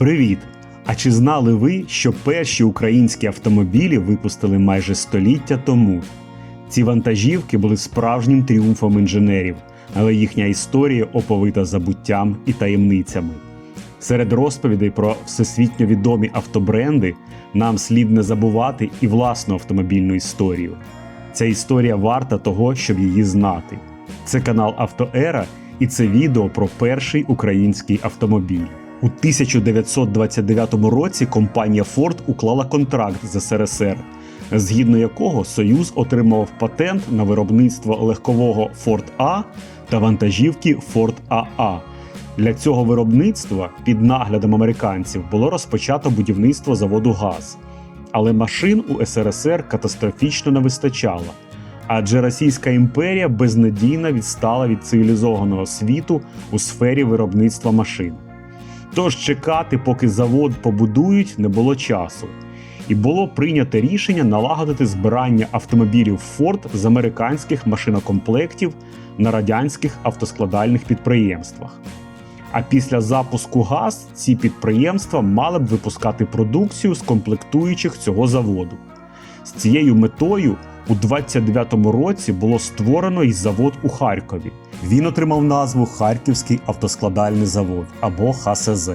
Привіт! А чи знали ви, що перші українські автомобілі випустили майже століття тому? Ці вантажівки були справжнім тріумфом інженерів, але їхня історія оповита забуттям і таємницями. Серед розповідей про всесвітньо відомі автобренди нам слід не забувати і власну автомобільну історію. Ця історія варта того, щоб її знати. Це канал Автоера і це відео про перший український автомобіль. У 1929 році компанія Ford уклала контракт з СРСР, згідно якого Союз отримав патент на виробництво легкового Ford А та вантажівки Ford АА. Для цього виробництва під наглядом американців було розпочато будівництво заводу ГАЗ. Але машин у СРСР катастрофічно не вистачало, адже Російська імперія безнадійно відстала від цивілізованого світу у сфері виробництва машин. Тож чекати, поки завод побудують, не було часу. І було прийнято рішення налагодити збирання автомобілів Ford з американських машинокомплектів на радянських автоскладальних підприємствах. А після запуску ГАЗ ці підприємства мали б випускати продукцію з комплектуючих цього заводу. З цією метою у 29-му році було створено й завод у Харкові. Він отримав назву Харківський автоскладальний завод або ХСЗ.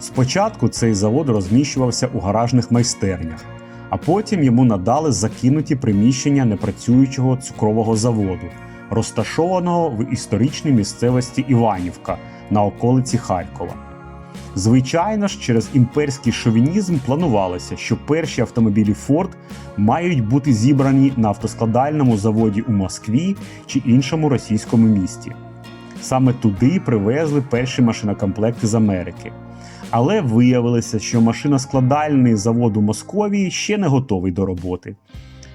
Спочатку цей завод розміщувався у гаражних майстернях, а потім йому надали закинуті приміщення непрацюючого цукрового заводу, розташованого в історичній місцевості Іванівка на околиці Харкова. Звичайно ж, через імперський шовінізм планувалося, що перші автомобілі Ford мають бути зібрані на автоскладальному заводі у Москві чи іншому російському місті. Саме туди привезли перші машинокомплекти з Америки. Але виявилося, що машиноскладальний завод у Московії ще не готовий до роботи.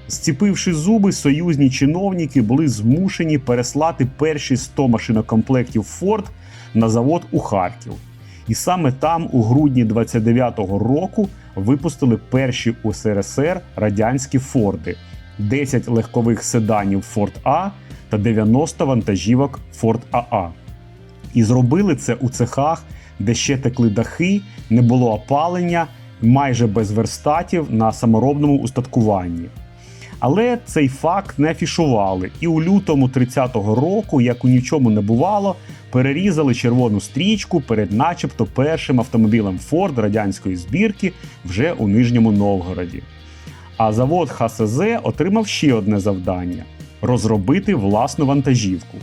Зціпивши зуби, союзні чиновники були змушені переслати перші 100 машинокомплектів Ford на завод у Харків. І саме там, у грудні 29-го року, випустили перші у СРСР радянські Форди, 10 легкових седанів Ford А та 90 вантажівок Ford АА. І зробили це у цехах, де ще текли дахи, не було опалення, майже без верстатів на саморобному устаткуванні. Але цей факт не афішували, і у лютому 30-го року, як у нічому не бувало, перерізали червону стрічку перед начебто першим автомобілем Ford радянської збірки вже у Нижньому Новгороді. А завод ХСЗ отримав ще одне завдання розробити власну вантажівку.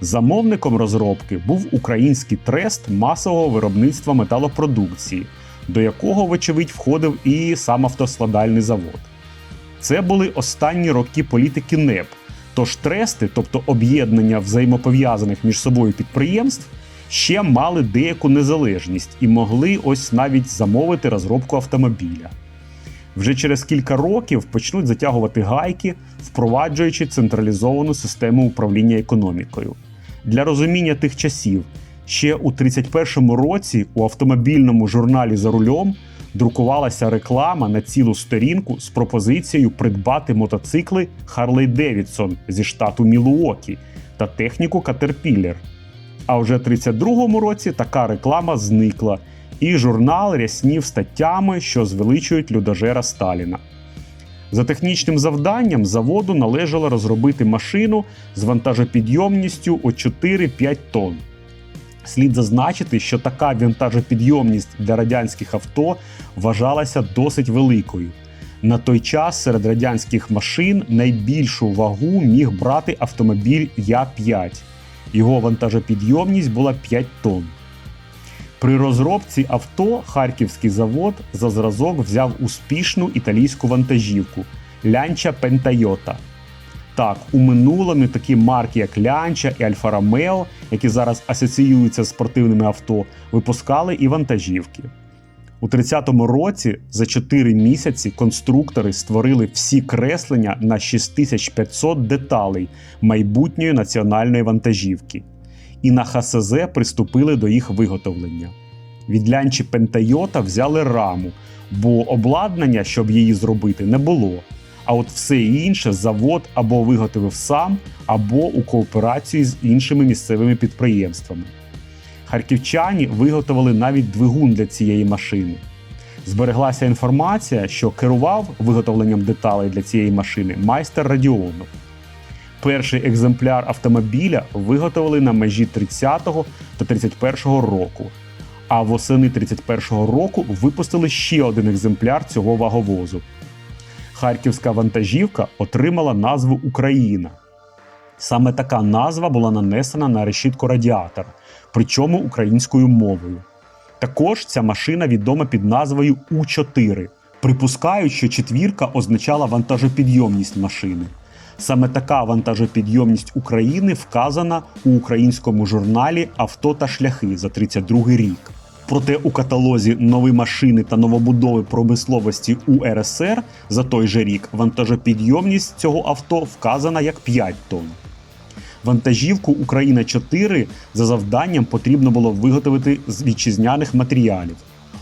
Замовником розробки був український трест масового виробництва металопродукції, до якого, вочевидь, входив і сам автоскладальний завод. Це були останні роки політики НЕП. Тож трести, тобто об'єднання взаємопов'язаних між собою підприємств, ще мали деяку незалежність і могли ось навіть замовити розробку автомобіля. Вже через кілька років почнуть затягувати гайки, впроваджуючи централізовану систему управління економікою. Для розуміння тих часів ще у 31-му році у автомобільному журналі за рулем друкувалася реклама на цілу сторінку з пропозицією придбати мотоцикли Harley Davidson зі штату Мілуокі та техніку Caterpillar. А вже в 32-му році така реклама зникла, і журнал ряснів статтями, що звеличують людожера Сталіна. За технічним завданням заводу належало розробити машину з вантажопідйомністю у 4-5 тонн. Слід зазначити, що така вантажопідйомність для радянських авто вважалася досить великою. На той час серед радянських машин найбільшу вагу міг брати автомобіль Я-5. Його вантажопідйомність була 5 тонн. При розробці авто Харківський завод за зразок взяв успішну італійську вантажівку Лянча Пентайота. Так, у минулому такі марки, як Лянча і Альфа Ромео, які зараз асоціюються з спортивними авто, випускали і вантажівки. У 30-му році за 4 місяці конструктори створили всі креслення на 6500 деталей майбутньої національної вантажівки. І на ХСЗ приступили до їх виготовлення. Від лянчі Пентайота взяли раму, бо обладнання, щоб її зробити, не було. А от все інше завод або виготовив сам, або у кооперації з іншими місцевими підприємствами. Харківчані виготовили навіть двигун для цієї машини. Збереглася інформація, що керував виготовленням деталей для цієї машини майстер радіону. Перший екземпляр автомобіля виготовили на межі 30-го та 31-го року. А восени 31-го року випустили ще один екземпляр цього ваговозу. Харківська вантажівка отримала назву Україна. Саме така назва була нанесена на решітку радіатора, причому українською мовою. Також ця машина відома під назвою У4. Припускають, що четвірка означала вантажопідйомність машини. Саме така вантажопідйомність України вказана у українському журналі Авто та шляхи за 32 рік. Проте у каталозі нові машини та новобудови промисловості УРСР за той же рік вантажопідйомність цього авто вказана як 5 тонн. Вантажівку Україна 4 за завданням потрібно було виготовити з вітчизняних матеріалів.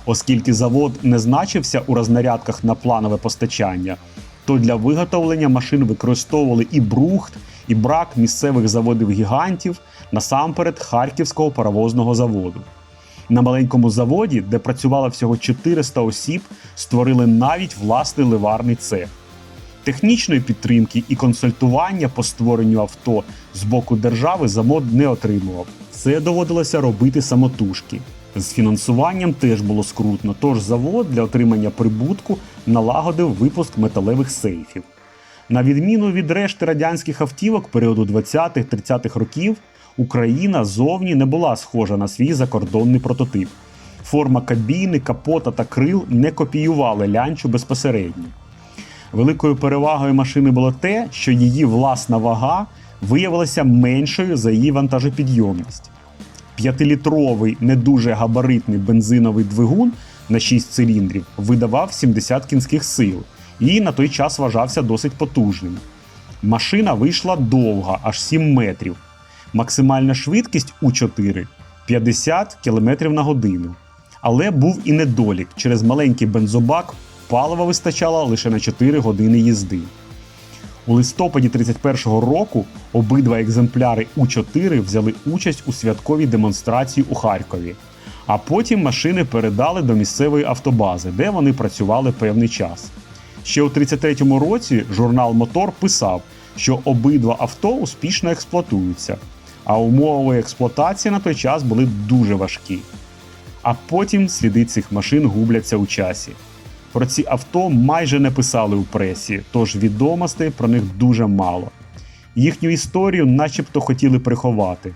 Оскільки завод не значився у рознарядках на планове постачання, то для виготовлення машин використовували і брухт, і брак місцевих заводів-гігантів, насамперед Харківського паровозного заводу. На маленькому заводі, де працювало всього 400 осіб, створили навіть власний ливарний цех. Технічної підтримки і консультування по створенню авто з боку держави завод не отримував. Це доводилося робити самотужки. З фінансуванням теж було скрутно, тож завод для отримання прибутку налагодив випуск металевих сейфів. На відміну від решти радянських автівок періоду 20-30-х років, Україна зовні не була схожа на свій закордонний прототип. Форма кабіни, капота та крил не копіювали лянчу безпосередньо. Великою перевагою машини було те, що її власна вага виявилася меншою за її вантажопідйомність. П'ятилітровий не дуже габаритний бензиновий двигун на 6 циліндрів видавав 70 кінських сил і на той час вважався досить потужним. Машина вийшла довга, аж 7 метрів. Максимальна швидкість у 4 50 км на годину. Але був і недолік. Через маленький бензобак палива вистачало лише на 4 години їзди. У листопаді 31-го року обидва екземпляри У4 взяли участь у святковій демонстрації у Харкові, а потім машини передали до місцевої автобази, де вони працювали певний час. Ще у 33-му році журнал Мотор писав, що обидва авто успішно експлуатуються, а умови експлуатації на той час були дуже важкі. А потім сліди цих машин губляться у часі. Про ці авто майже не писали у пресі, тож відомостей про них дуже мало. Їхню історію начебто хотіли приховати.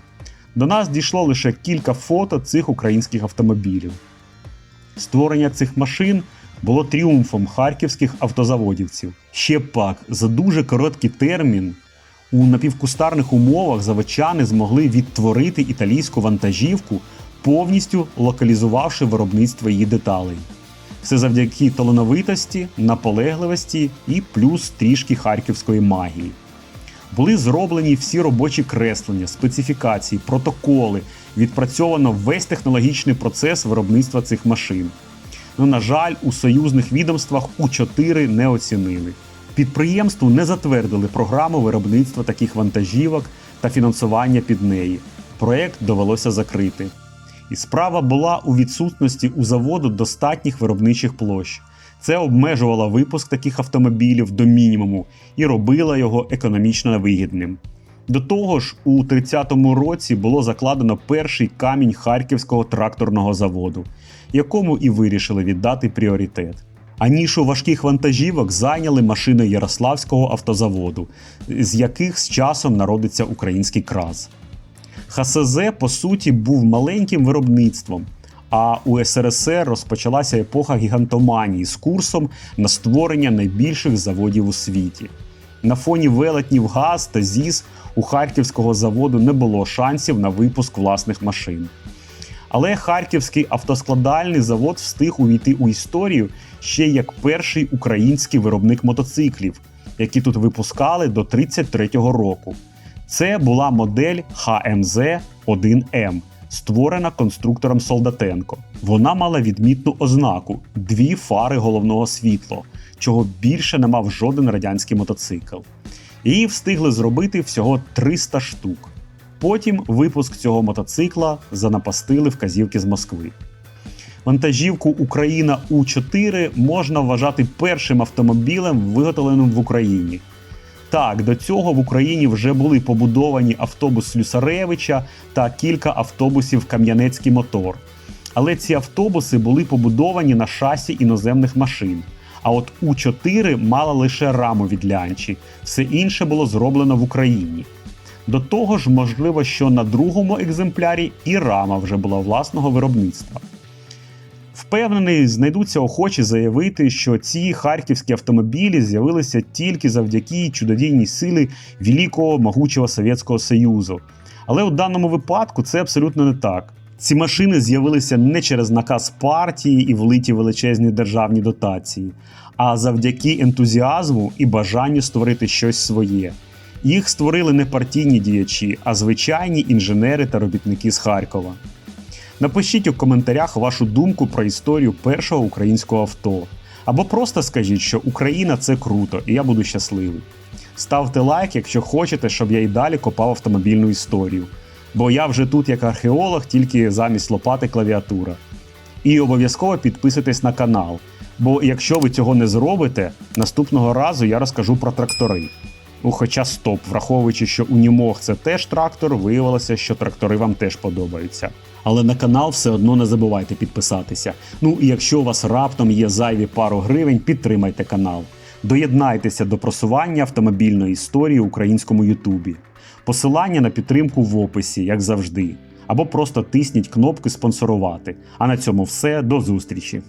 До нас дійшло лише кілька фото цих українських автомобілів. Створення цих машин було тріумфом харківських автозаводівців. Ще пак, за дуже короткий термін у напівкустарних умовах заводчани змогли відтворити італійську вантажівку, повністю локалізувавши виробництво її деталей. Все завдяки талановитості, наполегливості і плюс трішки харківської магії. Були зроблені всі робочі креслення, специфікації, протоколи, відпрацьовано весь технологічний процес виробництва цих машин. Ну, на жаль, у союзних відомствах У4 не оцінили. Підприємству не затвердили програму виробництва таких вантажівок та фінансування під неї. Проект довелося закрити. І справа була у відсутності у заводу достатніх виробничих площ. Це обмежувало випуск таких автомобілів до мінімуму і робило його економічно вигідним. До того ж, у 30-му році було закладено перший камінь Харківського тракторного заводу, якому і вирішили віддати пріоритет. А нішу важких вантажівок зайняли машини Ярославського автозаводу, з яких з часом народиться український краз. ХСЗ, по суті, був маленьким виробництвом, а у СРСР розпочалася епоха гігантоманії з курсом на створення найбільших заводів у світі. На фоні велетнів ГАЗ та ЗІС у Харківського заводу не було шансів на випуск власних машин. Але Харківський автоскладальний завод встиг увійти у історію ще як перший український виробник мотоциклів, які тут випускали до 33-го року. Це була модель ХМЗ 1М, створена конструктором Солдатенко. Вона мала відмітну ознаку дві фари головного світла, чого більше не мав жоден радянський мотоцикл. Її встигли зробити всього 300 штук. Потім випуск цього мотоцикла занапастили вказівки з Москви. Вантажівку Україна У4 можна вважати першим автомобілем, виготовленим в Україні. Так, до цього в Україні вже були побудовані автобус Слюсаревича та кілька автобусів Кам'янецький мотор. Але ці автобуси були побудовані на шасі іноземних машин. А от У4 мала лише раму від лянчі, все інше було зроблено в Україні. До того ж, можливо, що на другому екземплярі і рама вже була власного виробництва. Впевнений, знайдуться охочі заявити, що ці харківські автомобілі з'явилися тільки завдяки чудодійній силі великого могучого Совєтського Союзу. Але у даному випадку це абсолютно не так. Ці машини з'явилися не через наказ партії і влиті величезні державні дотації, а завдяки ентузіазму і бажанню створити щось своє. Їх створили не партійні діячі, а звичайні інженери та робітники з Харкова. Напишіть у коментарях вашу думку про історію першого українського авто. Або просто скажіть, що Україна це круто, і я буду щасливий. Ставте лайк, якщо хочете, щоб я й далі копав автомобільну історію. Бо я вже тут як археолог, тільки замість лопати клавіатура. І обов'язково підписуйтесь на канал. Бо якщо ви цього не зробите, наступного разу я розкажу про трактори. Ну, хоча стоп, враховуючи, що Унімог це теж трактор, виявилося, що трактори вам теж подобаються. Але на канал все одно не забувайте підписатися. Ну і якщо у вас раптом є зайві пару гривень, підтримайте канал. Доєднайтеся до просування автомобільної історії в українському Ютубі. Посилання на підтримку в описі, як завжди. Або просто тисніть кнопки спонсорувати. А на цьому все. До зустрічі!